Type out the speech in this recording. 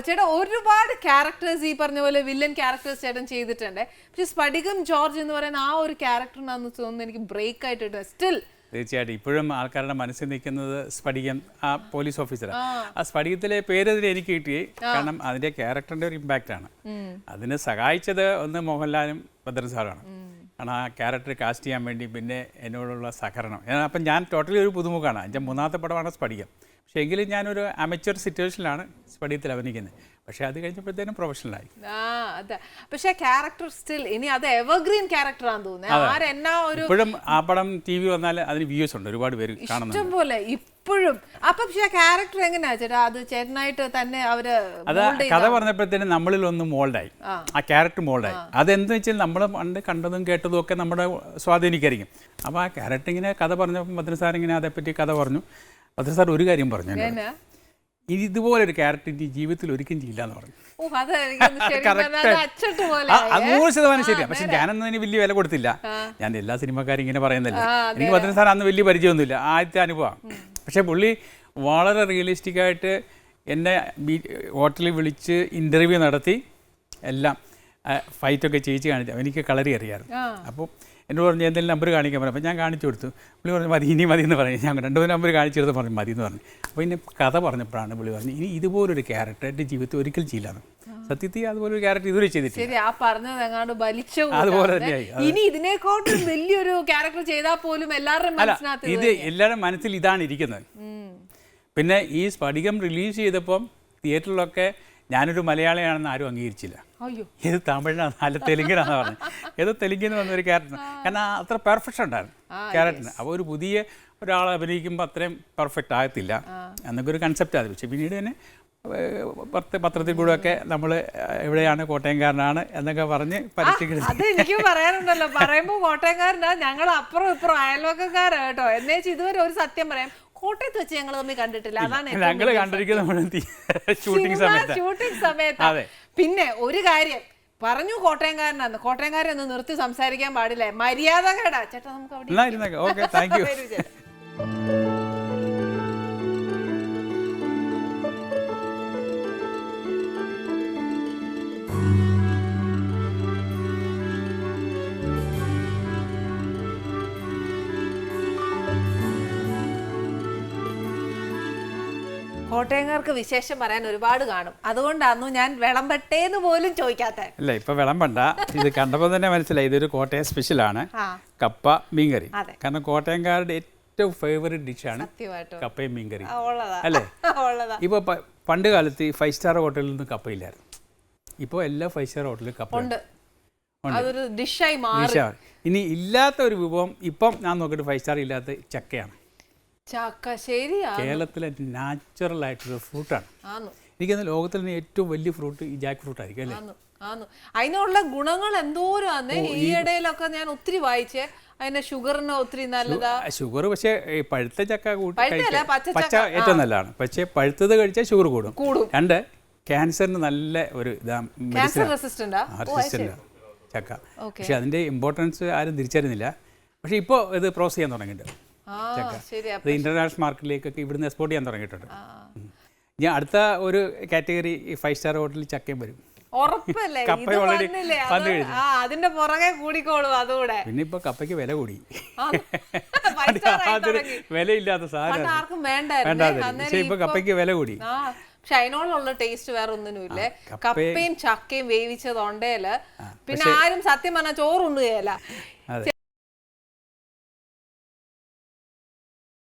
ചേട്ടാ ഒരുപാട് ക്യാരക്ടേഴ്സ് ഈ പറഞ്ഞ പോലെ വില്ലൻ ക്യാരക്ടേഴ്സ് ചേട്ടൻ ചെയ്തിട്ടുണ്ട്. പക്ഷെ സ്പടികം ജോർജ് എന്ന് പറയുന്ന ആ ഒരു ക്യാരക്ടറിനാന്ന് തോന്നുന്നു എനിക്ക് ബ്രേക്ക് ആയിട്ട് സ്റ്റിൽ തീർച്ചയായിട്ടും ഇപ്പോഴും ആൾക്കാരുടെ മനസ്സിൽ നിൽക്കുന്നത് സ്പടികം ആ പോലീസ് ഓഫീസറാണ് ആ. സ്പടികത്തിലെ പേര് പേരെതിരെ എനിക്ക് കിട്ടി. കാരണം അതിന്റെ ക്യാരക്ടറിന്റെ ഒരു ഇമ്പാക്റ്റ് ആണ്. അതിനെ സഹായിച്ചത് ഒന്ന് മോഹൻലാലും ഭദ്രൻ സാറാണ് കാരണം ആ ക്യാരക്ടർ കാസ്റ്റ് ചെയ്യാൻ വേണ്ടി പിന്നെ എന്നോടുള്ള സഹകരണം. അപ്പം ഞാൻ ടോട്ടലി ഒരു പുതുമുഖമാണ് എന്റെ മൂന്നാമത്തെ പടമാണ് സ്പടികം. പക്ഷേ എങ്കിലും ഞാനൊരു അമച്വർ സിറ്റുവേഷനിലാണ് സ്പടിയത്തിൽ അഭിനയിക്കുന്നത്. പക്ഷേ അത് കഴിഞ്ഞപ്പോഴത്തേനും പ്രൊഫഷണലായി. പക്ഷെ ക്യാരക്ടർ സ്റ്റിൽ ഇനി അത് എവർഗ്രീൻ ക്യാരക്ടർ ആണെന്ന് തോന്നുന്നത് ഒരു ഇപ്പോഴും ആ പടം ടി വി വന്നാൽ അതിന് വ്യൂസ് ഉണ്ട് ഒരുപാട് പേര് കാണുന്നുണ്ട്. ഇഷ്ടം പോലെ ഇപ്പോഴും. അപ്പൊ പക്ഷെ ക്യാരക്ടർ എങ്ങനെയാ ചേട്ടാ? അത് ചേട്ടനായിട്ട് തന്നെ അവർ അത് കഥ പറഞ്ഞപ്പോഴത്തേനും നമ്മളിൽ ഒന്ന് മോൾഡായി. ആ. ക്യാരക്ടർ മോൾഡായി. അതെന്ത് വെച്ചാൽ നമ്മൾ പണ്ട് കണ്ടതും കേട്ടതും ഒക്കെ നമ്മുടെ സ്വാധീനിക്കായിരിക്കും. അപ്പോൾ ആ ക്യാരക്ടർ ഇങ്ങനെ കഥ പറഞ്ഞപ്പോൾ മദ്രസാർ സാർ ഇങ്ങനെ അതേപ്പറ്റി കഥ പറഞ്ഞു. മദ്രസാർ സാർ ഒരു കാര്യം പറഞ്ഞു? ഇനി ഇതുപോലെ ഒരു ക്യാരക്ടർ ഇനി ജീവിതത്തിൽ ഒരിക്കലും ചെയ്യില്ല എന്ന് പറഞ്ഞു. നൂറ് ശതമാനം ശരിയാണ് പക്ഷെ ഞാനൊന്നും അതിന് വലിയ വില കൊടുത്തില്ല. ഞാൻ എല്ലാ സിനിമക്കാരും ഇങ്ങനെ പറയുന്നില്ല എനിക്ക് പത്തിന് സാർ അന്ന് വലിയ പരിചയമൊന്നുമില്ല. ആദ്യത്തെ അനുഭവം. പക്ഷെ പുള്ളി വളരെ റിയലിസ്റ്റിക് ആയിട്ട് എന്നെ ഹോട്ടലിൽ വിളിച്ച് ഇന്റർവ്യൂ നടത്തി. എല്ലാം. ഫൈറ്റൊക്കെ ചേച്ചി കാണിച്ചു. എനിക്ക് കളറി അറിയാമായിരുന്നു അപ്പോൾ എന്നോട് പറഞ്ഞു എന്തെങ്കിലും നമ്പർ കാണിക്കാൻ പറഞ്ഞു അപ്പോൾ ഞാൻ കാണിച്ചു കൊടുത്തു. പുള്ളി പറഞ്ഞു മതി ഇനി മതി എന്ന് പറഞ്ഞു. ഞാൻ രണ്ട് മൂന്ന് നമ്പർ കാണിച്ചെടുത്ത് പറഞ്ഞു മതി എന്ന് പറഞ്ഞു. അപ്പോൾ ഇനി കഥ പറഞ്ഞപ്പോഴാണ് പുള്ളി പറഞ്ഞു ഇനി ഇതുപോലൊരു ക്യാരക്ടർ എന്റെ ജീവിതത്തിൽ ഒരിക്കലും ചെയ്യില്ലാന്ന്. സത്യത്തിൽ അതുപോലൊരു ക്യാരക്ടർ ഇതുവരെ ചെയ്തിട്ടില്ല. ശരി ആ പറഞ്ഞത് എങ്ങാണ്ട് വലിച്ചു അതുപോലെ. തന്നെയായി. ഇനി ഇതിനെക്കാട്ടും വലിയൊരു ക്യാരക്ടർ ചെയ്താൽ പോലും എല്ലാവരുടെയും ഇത് എല്ലാവരുടെ മനസ്സിൽ ഇതാണ് ഇരിക്കുന്നത്. പിന്നെ ഈ സ്ഫടികം റിലീസ് ചെയ്തപ്പം തിയേറ്ററിലൊക്കെ ഞാനൊരു മലയാളിയാണെന്ന് ആരും അംഗീകരിച്ചില്ല. ഇത് തമിഴിനാണ് അല്ല തെലുങ്കിനാന്ന് പറഞ്ഞു. ഏതോ തെലുങ്കിന് വന്ന ഒരു ക്യാരക്ടർ കാരണം അത്ര പെർഫെക്ഷൻ ഉണ്ടായിരുന്നു ക്യാരക്ടറിന് അപ്പോൾ ഒരു പുതിയ ഒരാളെ അഭിനയിക്കുമ്പോൾ അത്രയും പെർഫെക്റ്റ് ആകത്തില്ല. എന്നൊക്കെ ഒരു കൺസെപ്റ്റ് അത് പക്ഷേ പിന്നീട് തന്നെ പത്ര പത്രത്തിൽ കൂടെ ഒക്കെ നമ്മൾ എവിടെയാണ് കോട്ടയംകാരനാണ് എന്നൊക്കെ പറഞ്ഞ് പരസ്യം അത് എനിക്ക് പറയാനുണ്ടല്ലോ. പറയുമ്പോൾ കോട്ടയംകാരനാ. ഞങ്ങൾ അപ്പുറം ഇപ്പുറം അയൽവക്കക്കാരാ കേട്ടോ. എന്നേച്ച് ഇതുവരെ ഒരു സത്യം പറയാം. കോട്ടയത്ത് വെച്ച് ഞങ്ങൾ തമ്മിൽ കണ്ടിട്ടില്ല. അതാണ് ഞങ്ങൾ കണ്ടിരിക്കുന്നത് ഷൂട്ടിംഗ് സമയത്ത്. ഷൂട്ടിംഗ് സമയത്ത്. പിന്നെ ഒരു കാര്യം. പറഞ്ഞു കോട്ടയംകാരനാന്ന്. കോട്ടയംകാരൻ ഒന്ന് നിർത്തി സംസാരിക്കാൻ പാടില്ലേ? മര്യാദ കേടാ ചേട്ടാ നമുക്ക് അവിടെ ഇരുന്നേക്കാം. ഓക്കെ താങ്ക് യു കോട്ടയംകാർക്ക് വിശേഷം പറയാൻ ഒരുപാട് കാണും. അതുകൊണ്ടാണോ ഞാൻ വിളമ്പട്ടേന്ന് പോലും ചോദിക്കാത്ത അല്ല ഇപ്പൊ വിളമ്പണ്ട. ഇത് കണ്ടപ്പോൾ തന്നെ മനസ്സിലായി. ഇതൊരു കോട്ടയം സ്പെഷ്യലാണ് ആണ്. കപ്പ മീൻകറി. കാരണം കോട്ടയംകാരുടെ ഏറ്റവും ഫേവറേറ്റ് ഡിഷാണ് ആണ് കപ്പയും മീൻകറി അല്ലേ? ഇപ്പോൾ പണ്ട് കാലത്ത് ഈ ഫൈവ് സ്റ്റാർ ഹോട്ടലിൽ നിന്ന് കപ്പയില്ലായിരുന്നു ഇപ്പോൾ എല്ലാ ഫൈവ് സ്റ്റാർ ഹോട്ടലിലും കപ്പ ഉണ്ട്. ഡിഷായി ഇനി ഇല്ലാത്ത ഒരു വിഭവം ഇപ്പം ഞാൻ നോക്കിയിട്ട് ഫൈവ് സ്റ്റാർ ഇല്ലാത്ത ചക്കയാണ്. ചക്ക കേരളത്തിലെ നാച്ചുറൽ ആയിട്ടുള്ള ഫ്രൂട്ടാണ് ലോകത്തിൽ തന്നെ ഏറ്റവും വലിയ ഫ്രൂട്ട് ഈ ജാക്ക് ഫ്രൂട്ട് ആയിരിക്കും അല്ലേ? ആന്നു അതിനുള്ള ഗുണങ്ങൾ എന്തോരം ആന്നേ ഈ ഇടയിലൊക്കെ ഞാൻ ഒത്തിരി വായിച്ചേ. അതിന്റെ ഷുഗറിന് ഒത്തിരി നല്ലതാ. ഷുഗർ പക്ഷേ പഴുത്ത ചക്ക പച്ച. ഏറ്റവും നല്ലതാണ്. പക്ഷേ പഴുത്തത് കഴിച്ചാൽ ഷുഗർ കൂടും. കൂടും. രണ്ട് ക്യാൻസറിന് നല്ല ഒരു റെസിസ്റ്റന്റാ ചക്ക. പക്ഷെ അതിന്റെ ഇമ്പോർട്ടൻസ് ആരും തിരിച്ചറിയുന്നില്ല. പക്ഷെ ഇപ്പോൾ ഇത് പ്രോസസ് ചെയ്യാൻ തുടങ്ങിയിട്ടുണ്ട്. അത് ഇന്റർനാഷണൽ മാർക്കറ്റിലേക്കൊക്കെ ഇവിടുന്ന് എക്സ്പോർട്ട് ചെയ്യാൻ തുടങ്ങിയിട്ടുണ്ട്. ഞാൻ അടുത്ത ഒരു കാറ്റഗറി ഫൈവ് സ്റ്റാർ ഹോട്ടലിൽ ചക്കയും വരും. ഉറപ്പല്ലേ? അതിന്റെ പുറകെ കൂടിക്കോളും അതുകൂടെ. പിന്നെ ഇപ്പൊ കപ്പയ്ക്ക് വില കൂടി. വിലയില്ലാത്ത സാധനം ആർക്കും വേണ്ടായിരുന്നു. ഇപ്പം- കപ്പയ്ക്ക് വില കൂടി. പക്ഷെ അതിനോടുള്ള ടേസ്റ്റ് വേറെ ഒന്നിനുമില്ലേ? കപ്പയും- കപ്പയും ചക്കയും വേവിച്ചത് ഉണ്ടേൽ പിന്നെ ആരും സത്യം പറഞ്ഞാൽ ചോറുണ്ടുകയല്ല അതെ.